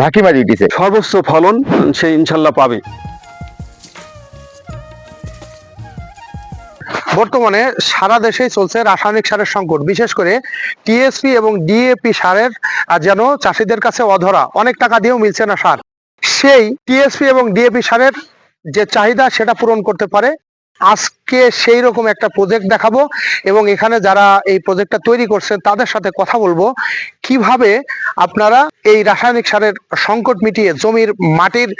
ঝাঁকি মারি উঠেছে সর্বোচ্চ ফলন সে ইনশাল্লাহ পাবে। বর্তমানে সারা দেশেই চলছে রাসায়নিক সারের সংকট। বিশেষ করে টিএসপি এবং ডিএপি সারের যেন চাষিদের কাছে অধরা অনেক টাকা দিয়েও মিলছে না সার। সেই টিএসপি এবং ডিএপি সারের যে চাহিদা সেটা পূরণ করতে পারে। আজকে সেই রকম একটা প্রজেক্ট দেখাবো এবং এখানে যারা এই প্রজেক্টটা তৈরি করছেন, তাদের সাথে কথা বলব। কীভাবে আপনারা এই রাসায়নিক সারের সংকট মিটিয়ে জমির মাটির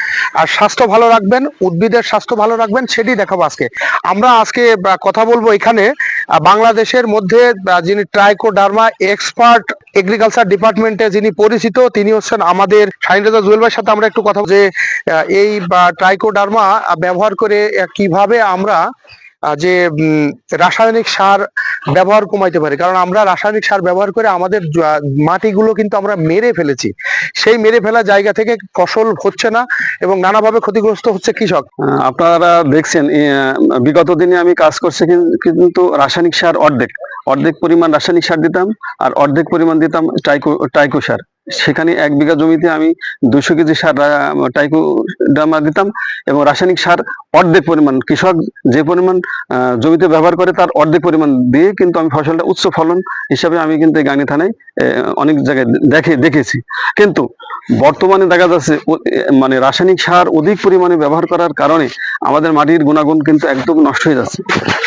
স্বাস্থ্য ভালো রাখবেন, উদ্ভিদের স্বাস্থ্য ভালো রাখবেন, সেটি দেখাবো আজকে। আমরা আজকে কথা বলব এখানে বাংলাদেশের মধ্যে যিনি ট্রাইকোডার্মা এক্সপার্ট এগ্রিকালচার ডিপার্টমেন্টে যিনি পরিচিত, তিনি হচ্ছেন আমাদের শাহিনরাজা জুয়েল সাথে আমরা একটু কথা যে এই ট্রাইকোডার্মা ব্যবহার করে কীভাবে আমরা যে রাসায়নিক সার ব্যবহার কমাইতে পারি। কারণ আমরা রাসায়নিক সার ব্যবহার করে আমাদের মাটিগুলো কিন্তু আমরা মেরে ফেলেছি। সেই মেরে ফেলা জায়গা থেকে ফসল হচ্ছে না এবং নানাভাবে ক্ষতিগ্রস্ত হচ্ছে কৃষক। আপনারা দেখছেন বিগত দিনে আমি কাজ করছি কিন্তু রাসায়নিক সার অর্ধেক। অর্ধেক পরিমাণ রাসায়নিক সার দিতাম আর অর্ধেক পরিমাণ দিতাম টাইকো টাইকো সার। সেখানে এক বিঘা জমিতে আমি দুশো কেজি সার টাইকো ডামা দিতাম এবং রাসায়নিক সার অর্ধেক পরিমাণ, কৃষক যে পরিমাণ জমিতে ব্যবহার করে তার অর্ধেক পরিমাণ দিয়ে কিন্তু আমি ফসলটা উচ্চ ফলন হিসাবে আমি কিন্তু এই গাঙ্গি থানায় অনেক জায়গায় দেখে, দেখেছি। কিন্তু বর্তমানে দেখা যাচ্ছে মানে রাসায়নিক সার অধিক পরিমাণে ব্যবহার করার কারণে আমাদের মাটির গুণাগুণ কিন্তু একদম নষ্ট হয়ে যাচ্ছে।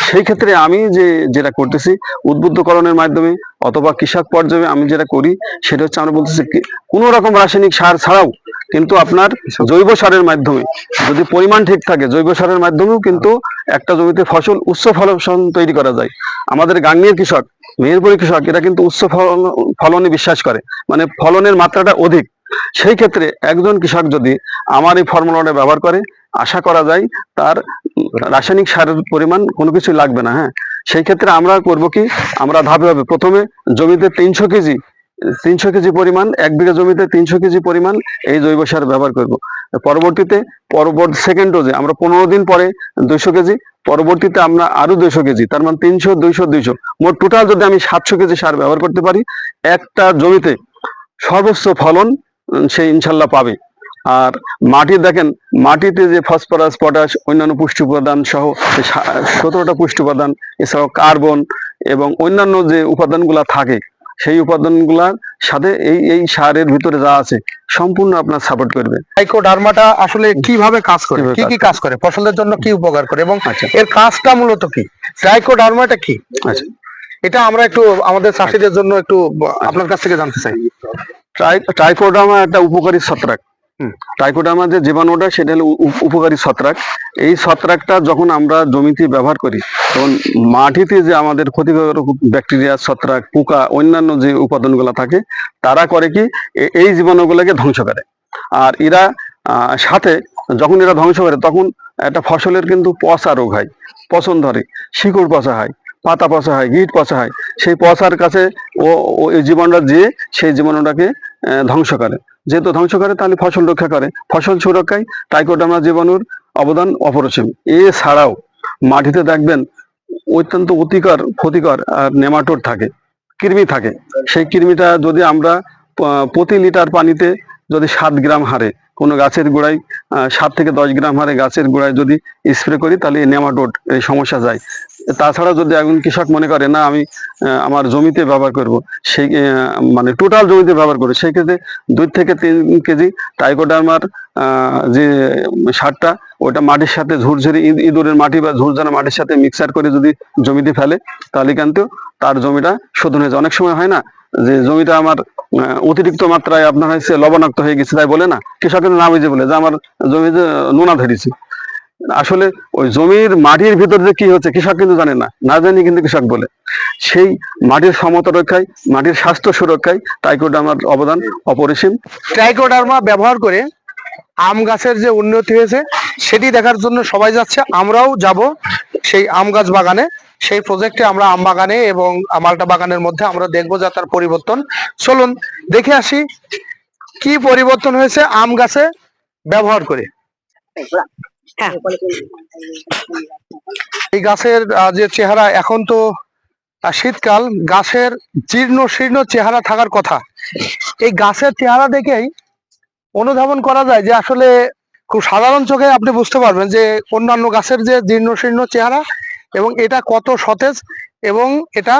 সেই ক্ষেত্রে আমি যে, যেটা করতেছি, উদ্বুদ্ধকরণের মাধ্যমে অথবা কৃষক পর্যায়ে আমি যেটা করি, সেটা হচ্ছে আমরা বলতেছি কোনো রকম রাসায়নিক সার ছাড়াও কিন্তু আপনার জৈব সারের মাধ্যমে, যদি পরিমাণ ঠিক থাকে, জৈব সারের মাধ্যমেও কিন্তু একটা জমিতে ফসল, উচ্চ ফলন তৈরি করা যায়। আমাদের গাঙ্গের কৃষক, মেহেরপুরি কৃষক, এরা কিন্তু উচ্চ ফলন, ফলনে বিশ্বাস করে মানে ফলনের মাত্রাটা অধিক। সেই ক্ষেত্রে একজন কৃষক যদি আমার এই ফর্মুলাটা ব্যবহার করে, আশা করা যায় তার রাসায়নিক সারের পরিমাণ কোনো কিছু লাগবে না হ্যাঁ? সেই ক্ষেত্রে আমরা করব কি? আমরা ধাপে ধাপে প্রথমে জমিতে তিনশো কেজি তিনশো কেজি পরিমাণ, এক বিঘা জমিতে তিনশো কেজি পরিমাণ এই জৈব সার ব্যবহার করব। পরবর্তীতে, পরবর্তী সেকেন্ড ডোজে আমরা পনেরো দিন পরে দুইশো কেজি, পরবর্তীতে আমরা আরও দুইশো কেজি, তার মানে তিনশো, দুইশো দুইশো। মোট টোটাল যদি আমি সাতশো কেজি সার ব্যবহার করতে পারি, একটা জমিতে সর্বোচ্চ ফলন সে ইনশাল্লাহ পাবে। আর মাটি দেখেন, মাটিতে যে ফসফরাস পটাশ অন্যান্য পুষ্টি উপাদান সহ সতেরোটা পুষ্টি উপাদান, এছাড়াও কার্বন এবং অন্যান্য যে উপাদানগুলা থাকে সেই উপাদানগুলার সাথে এই এই সারের ভিতরে যা আছে সম্পূর্ণ আপনার সাপোর্ট করবে। ট্রাইকোডার্মাটা আসলে কীভাবে কাজ করে? কি কি কাজ করে? ফসলের জন্য কি উপকার করে? এবং আচ্ছা। এর কাজটা মূলত কি? ট্রাইকোডার্মাটা কি? আচ্ছা। এটা আমরা একটু আমাদের চাষিদের জন্য একটু আপনার কাছ থেকে জানতে চাই। ট্রাইকোডার্মা একটা উপকারী ছত্রাক। হুম। ট্রাইকোডার্মা যে জীবাণুটা সেটা হলো উপ- উপকারী ছত্রাক। এই ছত্রাকটা যখন আমরা জমিতে ব্যবহার করি, তখন মাটিতে যে আমাদের ক্ষতিকারক ব্যাকটেরিয়া, ছত্রাক, পোকা, অন্যান্য যে উপাদানগুলো থাকে, তারা করে কি এই জীবাণুগুলোকে ধ্বংস করে। আর এরা সাথে যখন এরা ধ্বংস করে, তখন একটা ফসলের কিন্তু পচা রোগ হয়। পচন ধরে, শিকড় পচা হয়। পাতা পচা হয় গিট পচা হয় সেই পচার কাছে ও ও এই জীবাণুটা যেয়ে সেই জীবাণুটাকে আহ, ধ্বংস করে। যেহেতু ধ্বংস করে তাহলে ফসল রক্ষা করে। ফসল সুরক্ষায় টাইকোডামা জীবাণুর অবদান অপরিসীম। এছাড়াও মাটিতে দেখবেন অত্যন্ত অতিকর ক্ষতিকর আর নেমাটোড থাকে কৃমি থাকে। সেই কৃমিটা যদি আমরা প্রতি লিটার পানিতে যদি সাত গ্রাম হারে কোনো গাছের গোড়ায় সাত থেকে দশ গ্রাম হারে গাছের গোড়ায় যদি স্প্রে করি তাহলে নেমাটোড এই সমস্যা যায়। তাছাড়া যদি একজন কৃষক মনে করে, না, আমি আমার জমিতে ব্যবহার করব সেই মানে টোটাল জমিতে ব্যবহার করব, সেই ক্ষেত্রে দুই থেকে তিন কেজি টাইকোডার্মার যে সারটা, ওটা মাটির সাথে ঝুরঝুরি ইঁদুরের মাটি বা ঝুরঝানা মাটির সাথে মিক্সার করে যদি জমিতে ফেলে, তাহলে কিন্তু তার জমিটা শোধন হয়ে যায়। অনেক সময় হয় না যে জমিটা আমার অতিরিক্ত মাত্রায় আপনার হয়েছে লবণাক্ত হয়ে গেছে, তাই বলে না? কৃষকের না বুঝে বলে যে, আমার জমিতে নোনা ধরেছে আসলে ওই জমির মাটির ভিতর যে কি হচ্ছে, কৃষক কিন্তু জানে না না জানি কিন্তু কৃষক বলে। সেই মাটির সমতা রক্ষায়, মাটির স্বাস্থ্য সুরক্ষায় টাইকোডার্মার অবদান অপরিসীম। ট্রাইকোডার্মা ব্যবহার করে আম গাছের যে উন্নতি হয়েছে, সেটি দেখার জন্য সবাই যাচ্ছে। আমরাও যাব সেই আম গাছ বাগানে। সেই প্রজেক্টে আমরা আম বাগানে এবং মালটা বাগানের মধ্যে আমরা দেখব যে তার পরিবর্তন। চলুন দেখে আসি কি পরিবর্তন হয়েছে আম গাছে ব্যবহার করে। এই গাছের যে চেহারা এখন তো শীতকাল গাছের জীর্ণ শীর্ণ চেহারা থাকার কথা। এই গাছের চেহারা দেখেই অনুধাবন করা যায় যে আসলে খুব সাধারণ চোখে আপনি বুঝতে পারবেন যে অন্যান্য গাছের যে জীর্ণ শীর্ণ চেহারা এবং এটা কত সতেজ এবং এটা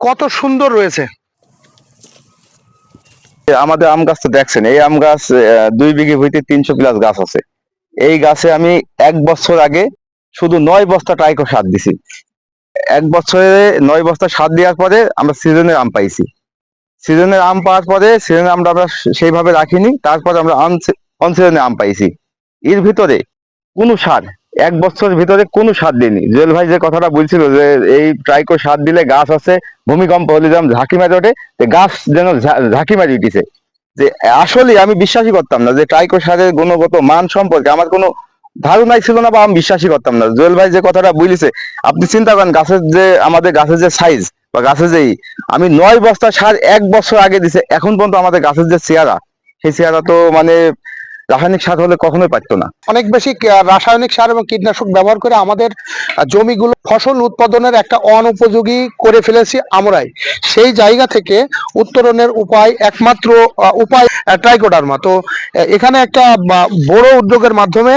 কত সুন্দর রয়েছে। আমাদের আম গাছ তো দেখছেন এই আম গাছ আহ, দুই বিঘে ভুঁইতে তিনশো প্লাস গাছ আছে। এই গাছে আমি এক বছর আগে শুধু নয় বস্তা টাইকো সার দিছি। এক বছরে নয় বস্তা সার দেওয়ার পরে আমরা সিজনের আম পাইছি। সিজনের আম পাওয়ার পরে সিজনের আমটা আমরা সেইভাবে রাখিনি, তারপরে আমরা অন সিজনে আম পাইছি। এর ভিতরে কোনো সার, এক বছরের ভিতরে কোনো সার দিইনি। জুয়েল ভাই যে কথাটা বলছিল যে এই ট্রাইকো সার দিলে গাছ আছে, ভূমিকম্প হলে যেমন ঝাঁকি মারি ওঠে গাছ যেন ঝাঁকি মারি উঠিছে। যে আসলে আমি বিশ্বাসই করতাম না যে ট্রাইকো সারের গুণগত মান সম্পর্কে আমার কোনো ধারণাই ছিল না বা আমি বিশ্বাসই করতাম না। জুয়েল ভাই যে কথাটা বলিছে, আপনি চিন্তা করেন গাছের যে, আমাদের গাছের যে সাইজ বা গাছের যেই, আমি নয় বস্তা সার এক বছর আগে দিছে, এখন পর্যন্ত আমাদের গাছের যে চেহারা, সেই চেহারা তো মানে রাসায়নিক সার হলে কখনোই পারতো না। অনেক বেশি রাসায়নিক সার এবং কীটনাশক ব্যবহার করে আমাদের জমিগুলো ফসল উৎপাদনের একটা অনুপযোগী করে ফেলেছি আমরাই। সেই জায়গা থেকে উত্তরণের উপায় একমাত্র উপায় ট্রাইকোডার্মা তো এখানে একটা বড় উদ্যোগের মাধ্যমে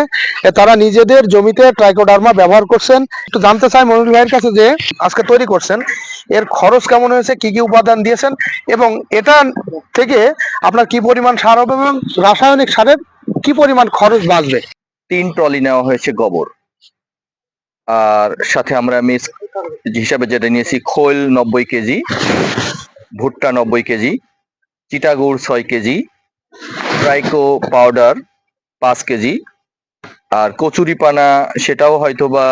তারা নিজেদের জমিতে ট্রাইকোডার্মা ব্যবহার করছেন। একটু জানতে চাই মনির ভাইয়ের কাছে যে, আজকে তৈরি করছেন। এর খরচ কেমন হয়েছে? কি কি উপাদান দিয়েছেন? এবং এটা থেকে আপনার কি পরিমাণ সার হবে এবং রাসায়নিক সারের কি পরিমাণ খরচ বাঁচবে? তিন ট্রলি নেওয়া হয়েছে গোবর। আর সাথে আমরা মিস হিসাবে যেটা নিয়েছি, খোল নব্বই কেজি, ভুট্টা নব্বই কেজি চিটাগুড় ছয় কেজি, ট্রাইকো পাউডার পাঁচ কেজি, আর কচুরিপানা সেটাও হয়তো বা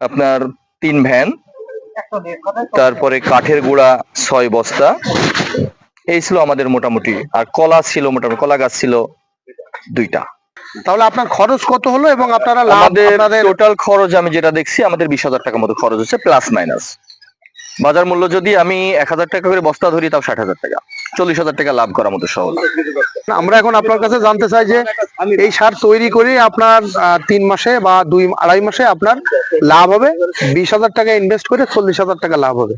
আপনার তিন ভ্যান, তারপরে কাঠের গুঁড়া ছয় বস্তা। এই ছিল আমাদের মোটামুটি। আর কলা ছিল মোটামুটি, কলা গাছ ছিল দুইটা। তাহলে আপনার খরচ কত হলো এবং আপনারা আমাদের টোটাল খরচ আমি যেটা দেখছি আমাদের বিশ হাজার টাকা মতো খরচ হচ্ছে প্লাস মাইনাস বাজার মূল্য যদি আমি এক হাজার টাকা করে বস্তা ধরি তাও ষাট হাজার টাকা। চল্লিশ হাজার টাকা লাভ করার মতো সহজ। আমরা এখন আপনার কাছে জানতে চাই যে এই সার তৈরি করে আপনার তিন মাসে বা দুই আড়াই মাসে আপনার লাভ হবে? বিশ হাজার টাকা ইনভেস্ট করে চল্লিশ হাজার টাকা লাভ হবে।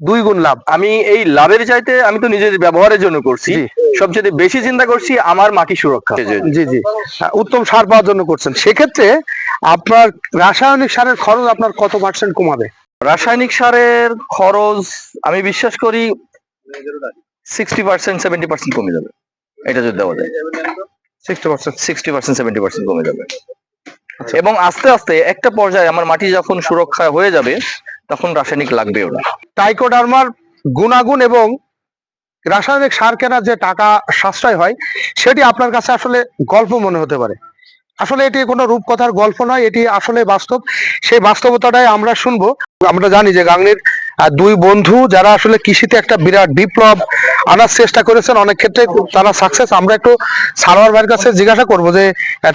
দুই গুণ লাভ। আমি এই লাভের চাইতে আমি তো নিজের ব্যবহারের জন্য করছি। সবচেয়ে বেশি চিন্তা করছি আমার মাটি সুরক্ষা। জি জি উত্তম সার পাওয়ার জন্য করছেন। সেক্ষেত্রে আপনার রাসায়নিক সারের খরচ আপনার কত পার্সেন্ট কমাবে? রাসায়নিক সারের খরচ আমি বিশ্বাস করি সিক্সটি পার্সেন্ট সেভেন্টি পার্সেন্ট কমে যাবে। এটা যদি দেওয়া যায়। Sixty percent sixty percent seventy percent কমে যাবে। এবং আস্তে আস্তে একটা পর্যায়ে আমার মাটি যখন সুরক্ষা হয়ে যাবে তখন রাসায়নিক লাগবেও না। টাইকোডার্মার গুণাগুণ এবং রাসায়নিক সার কেনার যে টাকা সাশ্রয় হয়, সেটি আপনার কাছে আসলে গল্প মনে হতে পারে। আসলে এটি কোনো রূপকথার গল্প নয়, এটি আসলে বাস্তব। সেই বাস্তবতাটাই আমরা শুনব। আমরা জানি যে গাংনির দুই বন্ধু যারা আসলে কৃষিতে একটা বিরাট বিপ্লব আনার চেষ্টা করেছেন, অনেক ক্ষেত্রে তারা সাকসেস আমরা একটু সালোয়ার ভাইয়ের কাছে জিজ্ঞাসা করব যে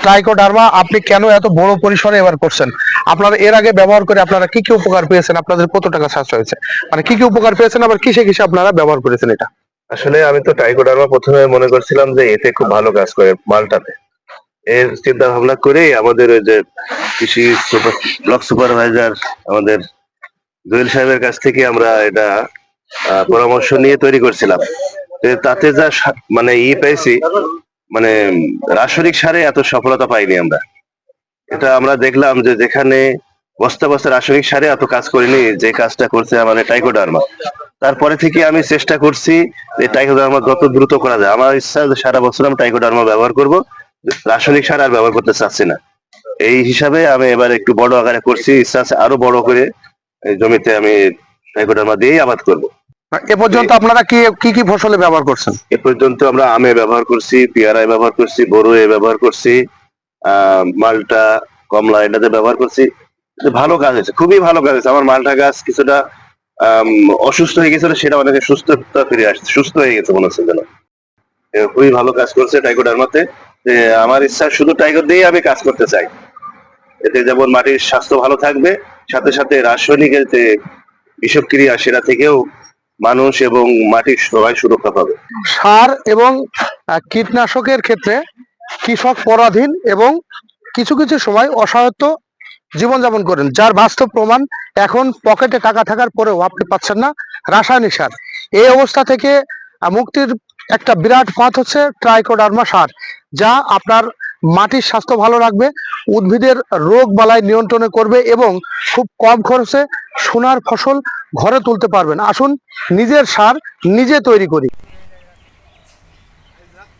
ট্রাইকোডার্মা আপনি কেন এত বড় পরিসরে এবার করছেন? আপনারা এর আগে ব্যবহার করে আপনারা কি কি উপকার পেয়েছেন? আপনাদের কত টাকা সাশ্রয় হয়েছে? মানে কি কি উপকার পেয়েছেন? আবার কিসে কিসে আপনারা ব্যবহার করেছেন এটা? আসলে আমি তো টাইকোডার্মা প্রথমে মনে করছিলাম যে, এতে খুব ভালো কাজ করে মালটাতে। এর চিন্তা ভাবনা করেই আমাদের ওই যে কৃষি ব্লক সুপারভাইজার আমাদের জুয়েল সাহেবের কাছ থেকে আমরা এটা পরামর্শ নিয়ে তৈরি করছিলাম। তাতে যা মানে ই পেয়েছি মানে রাসায়নিক সারে এত সফলতা পাইনি আমরা। এটা আমরা দেখলাম যে যেখানে বস্তা বস্তা রাসায়নিক সারে এত কাজ করিনি, যে কাজটা করছে আমাদের টাইকোডার্মা। তারপরে থেকে আমি চেষ্টা করছি যে টাইকোডার্মা যত দ্রুত করা যায়। আমার ইচ্ছা যে সারা বছর আমি টাইকোডার্মা ব্যবহার করব, রাসায়নিক সার আর ব্যবহার করতে চাচ্ছি না। এই হিসাবে আমি এবার একটু বড় আকারে করছি। ইচ্ছা আছে আরও বড় করে এই জমিতে আমি টাইকোডার্মা দিয়েই আবাদ করব। এ পর্যন্ত আপনারা কি কি কি ফসলে ব্যবহার করছেন? এ পর্যন্ত আমরা আমে ব্যবহার করছি পেয়ারায় ব্যবহার করছি বড়ুয়ে ব্যবহার করছি মালটা কমলা এটাতে ব্যবহার করছি। ভালো কাজ হয়েছে খুবই ভালো কাজ হয়েছে। আমার মালটা গাছ কিছুটা অসুস্থ হয়ে গেছিল সেটা অনেকে সুস্থতা ফিরে আসছে সুস্থ হয়ে গেছে মনে হচ্ছে যেন। খুবই ভালো কাজ করছে টাইকোডার্মাতে যে আমার ইচ্ছা শুধু টাইগর দিয়েই আমি কাজ করতে চাই। এতে যেমন মাটির স্বাস্থ্য ভালো থাকবে সাথে সাথে রাসায়নিকের যে বিষক্রিয়া, সেটা থেকেও মানুষ এবং মাটির সবাই সুরক্ষা পাবে। সার এবং কীটনাশকের ক্ষেত্রে কৃষক পরাধীন এবং কিছু কিছু সময় অসহায়ত্ব জীবনযাপন করেন, যার বাস্তব প্রমাণ এখন পকেটে টাকা থাকার পরেও আপনি পাচ্ছেন না রাসায়নিক সার। এই অবস্থা থেকে মুক্তির একটা বিরাট পথ হচ্ছে ট্রাইকোডার্মা সার, যা আপনার মাটির স্বাস্থ্য ভালো রাখবে, উদ্ভিদের রোগ বালাই নিয়ন্ত্রণে করবে এবং খুব কম খরচে সোনার ফসল ঘরে তুলতে পারবেন। আসুন, নিজের সার নিজে তৈরি করি।